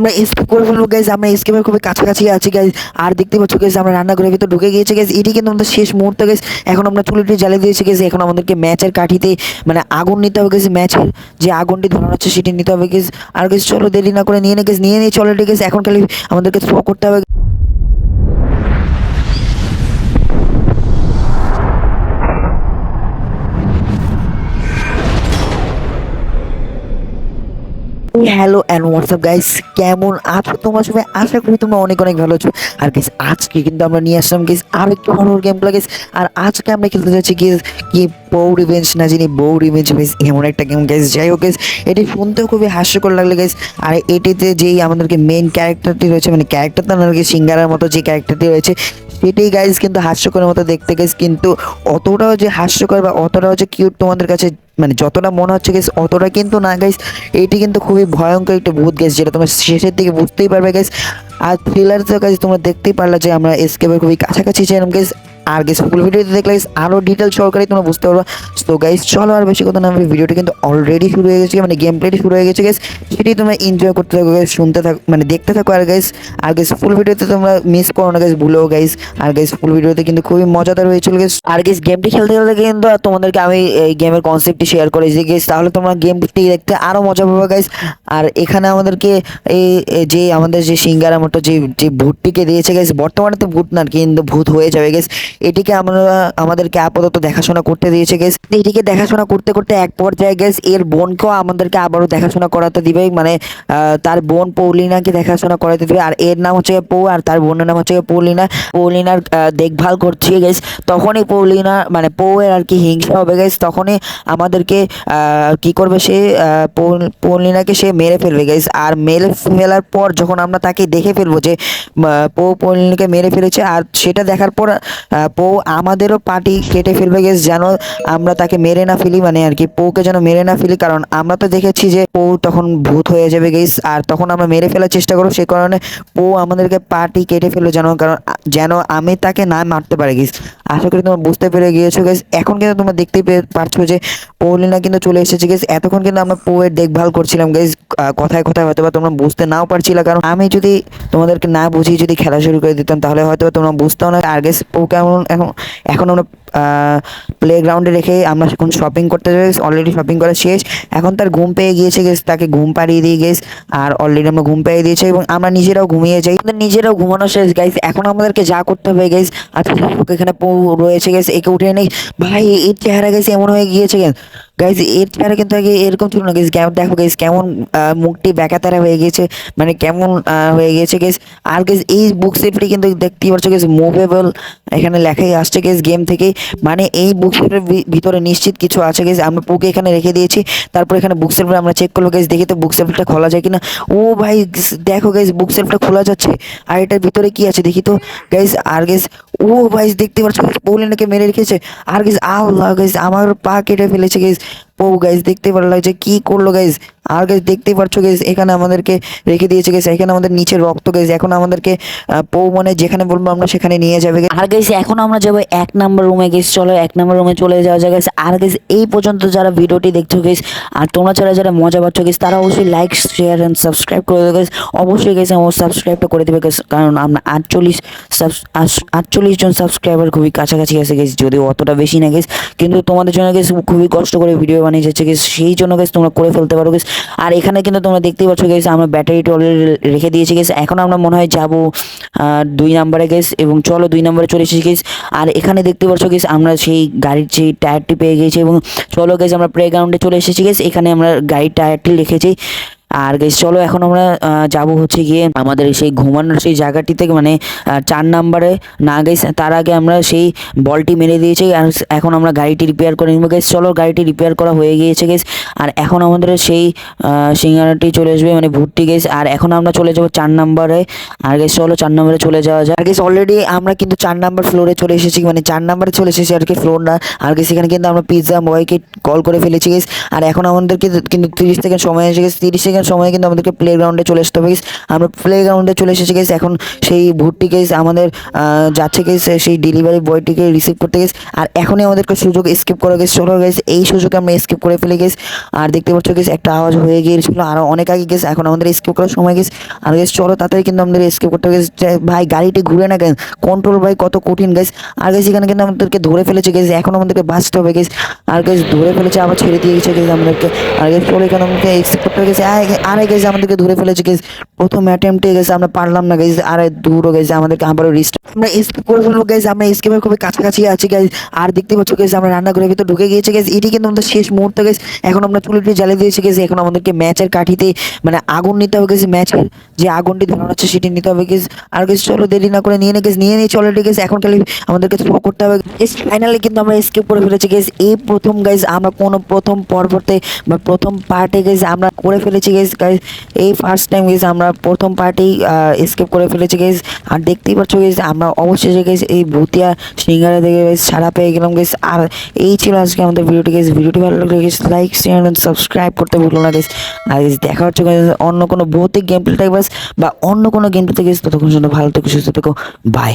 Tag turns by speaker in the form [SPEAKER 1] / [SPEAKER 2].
[SPEAKER 1] আমরা স্কিপ করে ফেলব গাইজ আমরা স্কিপের খুবই কাছাকাছি আছি গাইজ আর দেখতে পাচ্ছ গাইজ আমরা রান্নাঘরের ভিতরে ঢুকে গিয়েছি গাইজ এটি কিন্তু আমাদের শেষ মুহূর্তে গাইজ এখন আমরা চুলিটি জ্বালিয়ে দিয়েছি গেছি এখন আমাদেরকে ম্যাচের কাঠিতে মানে আগুন নিতে হবে গেছি ম্যাচের। যে আগুনটি ধরানো হচ্ছে, সেটি নিতে হবে গেছি আর গেছি চলো দেরি না করে নিয়ে নে গেছি নিয়ে নিয়ে চলো গেছি এখন খালি আমাদেরকে থ্রো করতে হবে হ্যালো অ্যান্ড হোয়াটসঅ্যাপ গাইস কেমন আছো তোমরা সবাই? আশা করি তোমরা অনেক অনেক ভালো আছো। আর গাইস আজকে কিন্তু আমরা নিয়ে আসলাম গাইস আর একটু হরর গেম প্লে গাইস আর আজকে আমরা খেলতে যাচ্ছি কি কি বউ রিভেঞ্জ না জানি বউ রিভেঞ্জ গাইস এমন একটা গেম গাইস যাই হোক গেস এটি শুনতেও খুবই হাস্যকর লাগল গেস আর এটিতে যেই আমাদেরকে মেন ক্যারেক্টারটি রয়েছে মানে ক্যারেক্টার তো আর সিঙ্গারের মতো যে ক্যারেক্টারটি রয়েছে সেটাই গাইজ কিন্তু হাস্যকরের মতো দেখতে গেছে কিন্তু অতটাও যে হাস্যকর বা অতটাও যে কিউট তোমাদের কাছে মানে যতটা মনে হচ্ছে গেস অতটা কিন্তু না গাইস এটি কিন্তু খুবই ভয়ঙ্কর একটা ভূত গেছে যেটা তোমরা শেষের দিকে বুঝতেই পারবে গাইস আর থ্রিলার তো গাইস তোমরা দেখতেই পারলে যে আমরা এসকেপের খুবই কাছাকাছি ছিলাম গাইস আর গেস ফুল ভিডিওতে দেখলে আরও ডিটেল সহকারে তোমরা বুঝতে পারবে। তো গাইস চলো আর বেশি কথা না আমি ভিডিওটা কিন্তু অলরেডি শুরু হয়ে গেছে মানে গেম প্লেটি শুরু হয়ে গেছে গেস সেটি তোমরা এনজয় করতে থাকো গাইস শুনতে থাকো মানে দেখতে থাকো আর গাইস আর গাইস ফুল ভিডিওতে তোমরা মিস করো না গাইস ভুলেও গাইস আর গাইস ফুল ভিডিওতে কিন্তু খুবই মজাদার হয়েছিল গেস আর গেস গেমটি খেলতে খেলতে কিন্তু তোমাদেরকে আমি এই গেমের কনসেপ্টটি শেয়ার করেছি গাইস তাহলে তোমরা গেমটি দেখতে আরও মজা পাবে গাইস আর এখানে আমাদেরকে এই যে আমাদের যে সিঙ্গারা মতো যে যে ভূতটিকে দিয়েছে গাইস বর্তমানে তো ভূত না, কিন্তু ভূত হয়ে যাবে গাইস এটিকে আমরা, আমাদেরকে আপাতত দেখাশোনা করতে দিয়েছে গেস এটিকে দেখাশোনা করতে করতে এক পর্যায়ে গাইস এর বোনকেও আমাদেরকে আবারও দেখাশোনা করাতে দিবে। মানে তার বোন পৌলিনাকে দেখাশোনা করাতে দিবে। আর এর নাম হচ্ছে পৌ, আর তার বোনের নাম হচ্ছে পৌলিনা। পৌলিনার দেখভাল করছে গেস তখনই পৌলিনা মানে পৌয়ের আর কি হিংসা হবে গাইস তখনই আমাদেরকে কি করবে সে পৌলিনাকে সে মেরে ফেলবে গেস আর মেরে ফেলার পর যখন আমরা তাকে দেখে ফেলব যে পৌ পৌলিনাকে মেরে ফেলেছে, আর সেটা দেখার পর পৌ আমাদেরও পার্টি কেটে ফেলবে গেস যেন আমরা তাকে মেরে না ফেলি মানে আর কি পোকে যেন মেরে না ফেলি, কারণ আমরা তো দেখেছি যে পো তখন ভূত হয়ে যাবে গেস আর তখন আমরা মেরে ফেলার চেষ্টা করব সেই কারণে পো আমাদেরকে পার্টি কেটে ফেলবে যেন, কারণ যেন আমি তাকে না মারতে পারি গেস আশা করি তোমরা বুঝতে পেরে গিয়েছো গেস এখন কিন্তু তোমরা দেখতেই পারছ যে পৌলিনা কিন্তু চলে এসেছে গেস এতক্ষণ কিন্তু আমরা পৌয়ের দেখভাল করছিলাম গেস কথায় কথায় হয়তো বা তোমরা বুঝতে নাও পারছিলে, কারণ আমি যদি তোমাদেরকে না বুঝিয়ে যদি খেলা শুরু করে দিতাম, তাহলে হয়তো তোমরা বুঝতেও না। আর গেস পো কেমন এখন এখন আমরা প্লে গ্রাউন্ডে রেখে আমরা এখন শপিং করতে যাই অলরেডি শপিং করা শেষ। এখন তার ঘুম পেয়ে গিয়েছে গেস তাকে ঘুম পাড়িয়ে দিয়ে গেস আর অলরেডি আমরা ঘুম পেয়ে দিয়েছি এবং আমরা নিজেরাও ঘুমিয়ে যাই। আমাদের নিজেরাও ঘুমানো শেষ গাইস এখন আমাদেরকে যা করতে হবে গাইস আচ্ছা এখানে রয়েছে গেস একে উঠে নেই ভাই, এর চেহারা গেছে এমন হয়ে গিয়েছে গেস গাইজ এর চেহারা কিন্তু আগে এরকম ছিল না গেস দেখো গেস কেমন মুখটি ব্যাকাতারা হয়ে গেছে মানে কেমন হয়ে গেছে গেস আর গেস এই বুক সেফটি কিন্তু দেখতেই পাচ্ছ গেস মুভেবল এখানে লেখাই আসছে গেস গেম থেকে। মানে এই বুক সেফের ভিতরে নিশ্চিত কিছু আছে গেস আমরা পুকে এখানে রেখে দিয়েছি। তারপর এখানে বুক সেলফে আমরা চেক করব গেস দেখি তো বুক সেলফটা খোলা যায় কিনা। ও ভাই দেখো গেস বুক সেলফটা খোলা যাচ্ছে। আর এটার ভিতরে কি আছে দেখি তো? গাইস আর গেস ও ভাই, দেখতে পাচ্ছ পৌলিনাকে মেরে রেখেছে। আর গেস আল্লাহ গাইস আমার পা কেটে ফেলেছে গেস ও গাইস দেখতে ভালো লাগছে, কি করল গাইস আর গাইস দেখতেই পারছ গাইস এখানে আমাদেরকে রেখে দিয়েছে গাইস এখানে আমাদের নিচে রক্ত গাইস এখন আমাদেরকে পৌ মানে যেখানে বলব আমরা সেখানে নিয়ে যাবে। আর গাইস এখন আমরা যাব এক নাম্বার রুমে গেস চলো এক নাম্বার রুমে চলে যাওয়া যায় গাইস আর গাইস এই পর্যন্ত যারা ভিডিওটি দেখছ গেস আর তোমরা যারা যারা মজা পাচ্ছ গাইস তারা অবশ্যই লাইক শেয়ার অ্যান্ড সাবস্ক্রাইব করে দেবে গাইস অবশ্যই গেছে আমার সাবস্ক্রাইবটা করে দেবে গাইস কারণ আমরা আটচল্লিশ আটচল্লিশ জন সাবস্ক্রাইবার খুবই কাছাকাছি আছে গেছে যদিও অতটা বেশি না গেছে কিন্তু তোমাদের জন্য গেছে খুবই কষ্ট করে ভিডিও বানিয়ে যাচ্ছে গেছে সেই জন্য গেছে তোমরা করে ফেলতে পারো গেছে আর এখানে কিন্তু তোমরা দেখতেই পাচ্ছ গেছে আমরা ব্যাটারিটা টলে রেখে দিয়েছি গেছে এখন আমরা মনে হয় যাব দুই নাম্বারে গেস এবং চলো দুই নাম্বারে চলে এসেছি গেছি আর এখানে দেখতে পাচ্ছ গেছে আমরা সেই গাড়ির সেই টায়ারটি পেয়ে গেছি, এবং চলো গেছে আমরা প্লে গ্রাউন্ডে চলে এসেছি গেছি এখানে আমরা গাড়ির টায়ারটি রেখেছি। আর গেস চলো এখন আমরা যাব হচ্ছে গিয়ে আমাদের সেই ঘুমানোর সেই জায়গাটি থেকে মানে চার নাম্বারে না গেস তার আগে আমরা সেই বলটি মেরে দিয়েছি, আর এখন আমরা গাড়িটি রিপেয়ার করে নিবো। গেস চলো গাড়িটি রিপেয়ার করা হয়ে গিয়েছে গেস আর এখন আমাদের সেই সিঙ্গারাটি চলে আসবে মানে ভুট্টি গেস আর এখন আমরা চলে যাব চার নাম্বারে আর গেস চলো চার নাম্বারে চলে যাওয়া যায় আর গেস অলরেডি আমরা কিন্তু চার নাম্বার ফ্লোরে চলে এসেছি মানে চার নাম্বারে চলে এসেছি আর কি ফ্লোর না আর গেস এখানে কিন্তু আমরা পিৎজা বয়কে কল করে ফেলেছি গেস আর এখন আমাদেরকে কিন্তু তিরিশ সেকেন্ড সময় এসে গেছে তিরিশ সেকেন্ড এর সময় কিন্তু আমাদেরকে প্লে গ্রাউন্ডে চলে আসতে হবে, guys। আমরা প্লে গ্রাউন্ডে চলে এসেছি গেছি এখন সেই ভুট্টি গেস আমাদের যাচ্ছে গেস সেই ডেলিভারি বয়টিকে রিসিভ করতে গেস আর এখনই আমাদেরকে সুযোগ স্কিপ করা গেছে চলো গেছে এই সুযোগে আমরা স্কিপ করে ফেলে গেছি আর দেখতে পাচ্ছ গেস একটা আওয়াজ হয়ে গিয়েছিল আর অনেক আগে গেছে এখন আমাদের স্কিপ করার সময় গেছে আর গেস চলো, তাড়াতাড়ি কিন্তু আমাদের স্কিপ করতে গেছে ভাই, গাড়িটি ঘুরে না গেছে কন্ট্রোল ভাই, কত কঠিন গেছে আর গেছে এখানে কিন্তু আমাদেরকে ধরে ফেলেছে গেছে এখন আমাদেরকে বাঁচতে হবে গেছে আর গেছে ধরে ফেলেছে, আবার ছেড়ে দিয়ে গেছে গেছে আমাদেরকে। আর গেছে চলো, এখানে আমাদেরকে এক্সেপ্ট করতে গেছে আরে গেছে আমাদেরকে ধরে ফেলেছে গেছে প্রথম অ্যাটেম্পটে গেছে আমরা পারলাম না গেছে আরে দূরও গেছে আমাদেরকে আবারও রিস্ট আমরা স্কিপ করে ফেলব গেছে আমরা স্কিপের খুবই কাছাকাছি আছি গেছে আর দেখতে পাচ্ছ গেছে আমরা রান্নাঘরের ভিতর ঢুকে গিয়েছে গেছে এটি কিন্তু আমাদের শেষ মুহূর্তে গেছে এখন আমরা চুলিটি জ্বালিয়ে দিয়েছি গেছে এখন আমাদেরকে ম্যাচের কাঠিতে মানে আগুন নিতে হবে গেছে ম্যাচের যে আগুনটি ধরানো হচ্ছে, সেটি নিতে হবে গেছে আর গেছে চলো দেরি না করে নিয়ে নে গেছে নিয়ে নিয়ে চলে গেছে এখন খালি আমাদেরকে থ্রো করতে হবে ফাইনালি কিন্তু আমরা স্কিপ করে ফেলেছি গেছে এই প্রথম গাইজ আমরা কোনো প্রথম পর্বতে বা প্রথম পার্টে গেছে আমরা করে ফেলেছি গেছে গাইজ এই ফার্স্ট টাইম গেছে আমরা প্রথম পার্টেই স্কিপ করে ফেলেছি গেস আর দেখতেই পাচ্ছ গেস আমরা অবশেষে গেছে এই ভুতিয়া সিঙ্গারা দেখে গেছে ছাড়া পেয়ে গেলাম গেস আর এই ছিল আজকে আমাদের ভিডিওটি গেছে ভিডিওটি ভালো লাগলে গেছে লাইক শেয়ার সাবস্ক্রাইব করতে ভুলো না গেছে আর guys, দেখা হচ্ছে অন্য কোনো ভৌতিক গেম প্লে বা অন্য কোনো গেম প্লে গেছে ততক্ষণ জন্য ভালো থেকো সুস্থ থেকো। বাই